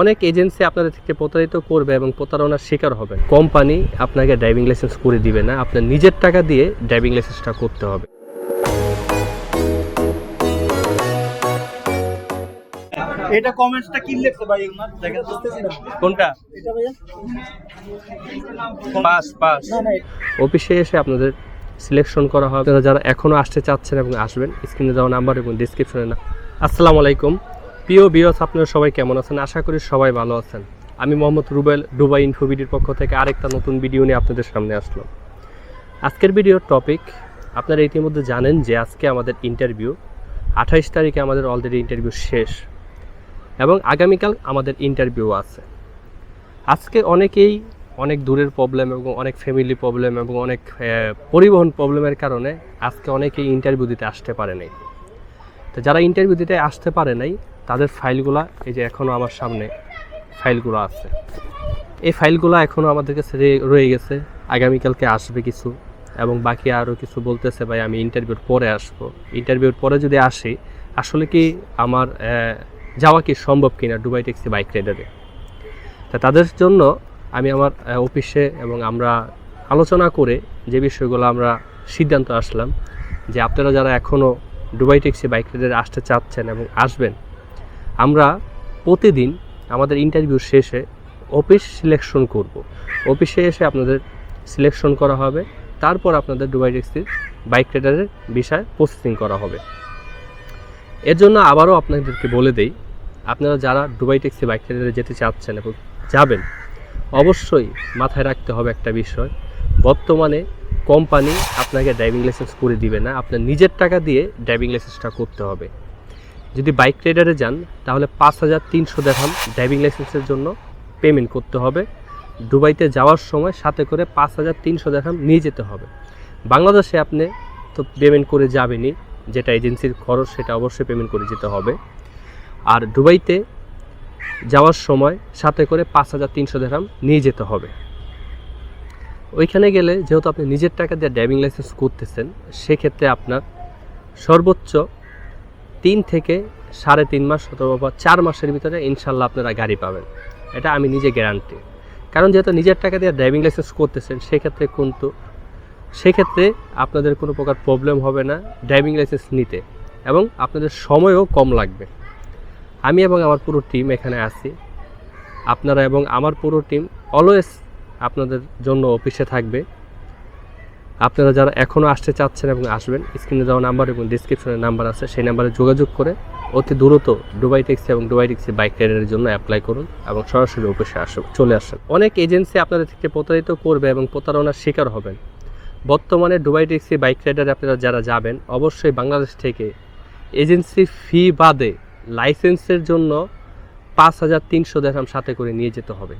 অনেক এজেন্সি আপনাদের থেকে প্রতারিত করবে এবং প্রতারণার শিকার হবে। কোম্পানি আপনাকে ড্রাইভিং লাইসেন্স করে দিবে না আপনার নিজের টাকা দিয়ে ড্রাইভিং লাইসেন্সটা করতে হবে। এটা কমেন্টসটা কি লিখছে ভাই ওনার দেখেন বুঝতেছি না? কোনটা? এটা ভাইয়া? পাস পাস। অফিসে এসে আপনাদের সিলেকশন করা হবে। যারা এখনও আসতে চাচ্ছেন এবং আসবেন স্ক্রিনে দেওয়া নাম্বার এবং ডিসক্রিপশনে না আসসালামু আলাইকুম। প্রিয় বিয়স আপনারা সবাই কেমন আছেন? আশা করি সবাই ভালো আছেন। আমি মোহাম্মদ রুবেল দুবাই ইনফোভিডির পক্ষ থেকে আরেকটা নতুন ভিডিও নিয়ে আপনাদের সামনে আসলাম। আজকের ভিডিওর টপিক আপনারা ইতিমধ্যে জানেন যে আজকে আমাদের ইন্টারভিউ আঠাইশ তারিখে আমাদের অলরেডি ইন্টারভিউ শেষ, এবং আগামীকাল আমাদের ইন্টারভিউ আছে। আজকে অনেকেই অনেক দূরের প্রবলেম এবং অনেক ফ্যামিলি প্রবলেম এবং অনেক পরিবহন প্রবলেমের কারণে আজকে অনেকেই ইন্টারভিউ দিতে আসতে পারে নাই। তো যারা ইন্টারভিউ দিতে আসতে পারে নাই তাদের ফাইলগুলা, এই যে এখনও আমার সামনে ফাইলগুলো আছে। এই ফাইলগুলো এখনও আমাদের কাছে রয়ে গেছে। আগামীকালকে আসবে কিছু এবং বাকি আরও কিছু বলতেছে, ভাই, আমি ইন্টারভিউর পরে আসব। ইন্টারভিউর পরে যদি আসি, আসলে কি আমার যাওয়া কি সম্ভব কিনা দুবাই ট্যাক্সি বাইক রাইডারে তা তাদের জন্য আমি আমার অফিসে এবং আমরা আলোচনা করে যে বিষয়গুলো আমরা সিদ্ধান্ত আসলাম যে আপনারা যারা এখনও দুবাই ট্যাক্সি বাইক রাইডারে আসতে চাচ্ছেন এবং আসবেন আমরা প্রতিদিন আমাদের ইন্টারভিউ শেষে অফিস সিলেকশন করব। অফিসে এসে আপনাদের সিলেকশন করা হবে, তারপর আপনাদের ডুবাই ট্যাক্সির বাইক রাইডারের বিষয়ে প্রসেসিং করা হবে। এর জন্য আবারও আপনাদেরকে বলে দেই, আপনারা যারা ডুবাই ট্যাক্সি বাইক রাইডারে যেতে চাচ্ছেন এবং যাবেন, অবশ্যই মাথায় রাখতে হবে একটা বিষয়, বর্তমানে কোম্পানি আপনাকে ড্রাইভিং লাইসেন্স করে দিবে না, আপনার নিজের টাকা দিয়ে ড্রাইভিং লাইসেন্সটা করতে হবে। যদি বাইক রাইডারে যান, তাহলে পাঁচ হাজার তিনশো দেখাম ড্রাইভিং লাইসেন্সের জন্য পেমেন্ট করতে হবে। দুবাইতে যাওয়ার সময় সাথে করে পাঁচ হাজার তিনশো দেখাম নিয়ে যেতে হবে। বাংলাদেশে আপনি তো পেমেন্ট করে যাবেনই, যেটা এজেন্সির খরচ সেটা অবশ্যই পেমেন্ট করে যেতে হবে। আর দুবাইতে যাওয়ার সময় সাথে করে পাঁচ হাজার তিনশো দেরাম নিয়ে যেতে হবে। ওইখানে গেলে যেহেতু আপনি নিজের টাকা দিয়ে ড্রাইভিং লাইসেন্স করতেছেন, সেক্ষেত্রে আপনার সর্বোচ্চ তিন থেকে সাড়ে তিন মাস অথবা চার মাসের ভিতরে ইনশাল্লাহ আপনারা গাড়ি পাবেন। এটা আমি নিজে গ্যারান্টি কারণ যেহেতু নিজের টাকা দিয়ে ড্রাইভিং লাইসেন্স করতেছেন, সেক্ষেত্রে কিন্তু সেক্ষেত্রে আপনাদের কোনো প্রকার প্রবলেম হবে না ড্রাইভিং লাইসেন্স নিতে এবং আপনাদের সময়ও কম লাগবে। আমি এবং আমার পুরো টিম এখানে আছি। আপনারা এবং আমার পুরো টিম অলওয়েজ আপনাদের জন্য অফিসে থাকবে। আপনারা যারা এখনও আসতে চাচ্ছেন এবং আসবেন স্ক্রিনে দেওয়া নাম্বার এবং ডিসক্রিপশনে নাম্বার আছে, সেই নাম্বারে যোগাযোগ করে অতি দ্রুত ডুবাই ট্যাক্সি এবং ডুবাই ট্যাক্সি বাইক রাইডারের জন্য অ্যাপ্লাই করুন এবং সরাসরি অফিসে আসুন, চলে আসেন। অনেক এজেন্সি আপনাদের থেকে প্রতারিত করবে এবং প্রতারণার শিকার হবেন। বর্তমানে ডুবাই ট্যাক্সি বাইক রাইডারে আপনারা যারা যাবেন, অবশ্যই বাংলাদেশ থেকে এজেন্সি ফি বাদে লাইসেন্সের জন্য পাঁচ হাজার তিনশো দেড়হাম সাথে করে নিয়ে যেতে হবে।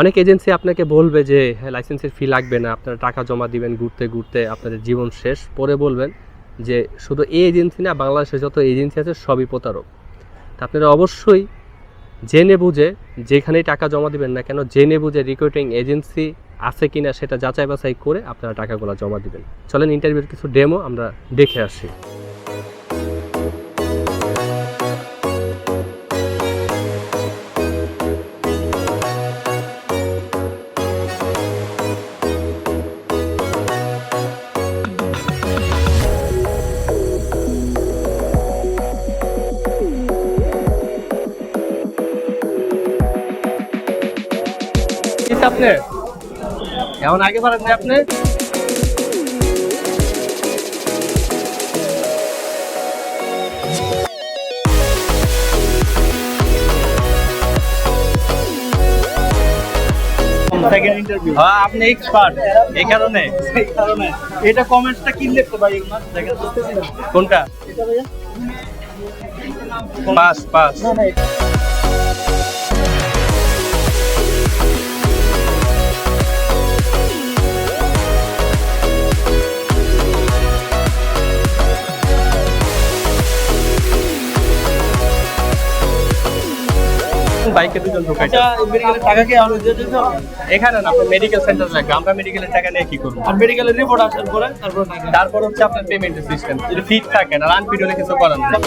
অনেক এজেন্সি আপনাকে বলবে যে হ্যাঁ লাইসেন্সের ফি লাগবে না, আপনারা টাকা জমা দিবেন ঘুরতে ঘুরতে, আপনাদের জীবন শেষ। পরে বলবেন যে, শুধু এই এজেন্সি না বাংলাদেশে যত এজেন্সি আছে সবই প্রতারক। তা আপনারা অবশ্যই জেনে বুঝে, যেখানেই টাকা জমা দিবেন না কেন, জেনে বুঝে রিক্রুটিং এজেন্সি আছে কিনা সেটা যাচাই বাছাই করে আপনারা টাকাগুলো জমা দিবেন। চলেন ইন্টারভিউর কিছু ডেমো আমরা দেখে আসি। আপনি? এমন আগে পারেন না আপনি? সেকেন্ড ইন্টারভিউ হ্যাঁ আপনি এক্সপার্ট এই কারণে। কারণে। এটা কমেন্টসটা কি লিখছে ভাই ওনার দেখেন কোনটা? এটা ভাইয়া? পাস পাস না না বাইকে দুজন ঢুকাই আচ্ছা, টাকা কি এখানে না আপনার মেডিকেল সেন্টার লাগবে। আমরা মেডিকেলের টাকা নিয়ে কি করব? আর মেডিকেলের রিপোর্ট আসার পরে তারপর তারপর হচ্ছে আপনার পেমেন্টের সিস্টেম যদি ফিট থাকেন আর আনফিট হলে কিছু করেন না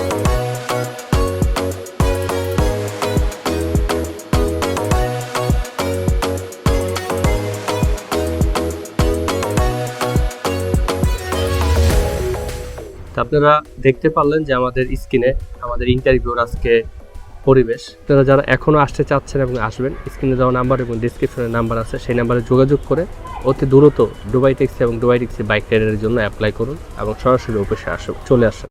আপনারা দেখতে পারলেন যে আমাদের স্কিনে আমাদের ইন্টারভিউর আজকে পরিবেশ। তারা যারা এখনও আসতে চাচ্ছেন এবং আসবেন স্ক্রিনে দেওয়া নাম্বার এবং ডিসক্রিপশনে নাম্বার আছে। সেই নাম্বারে যোগাযোগ করে অতি দ্রুত ডুবাই ট্যাক্সি এবং ডুবাই ট্যাক্সি বাইক রাইডারের জন্য অ্যাপ্লাই করুন এবং সরাসরি অফিসে আসুন, চলে আসুন।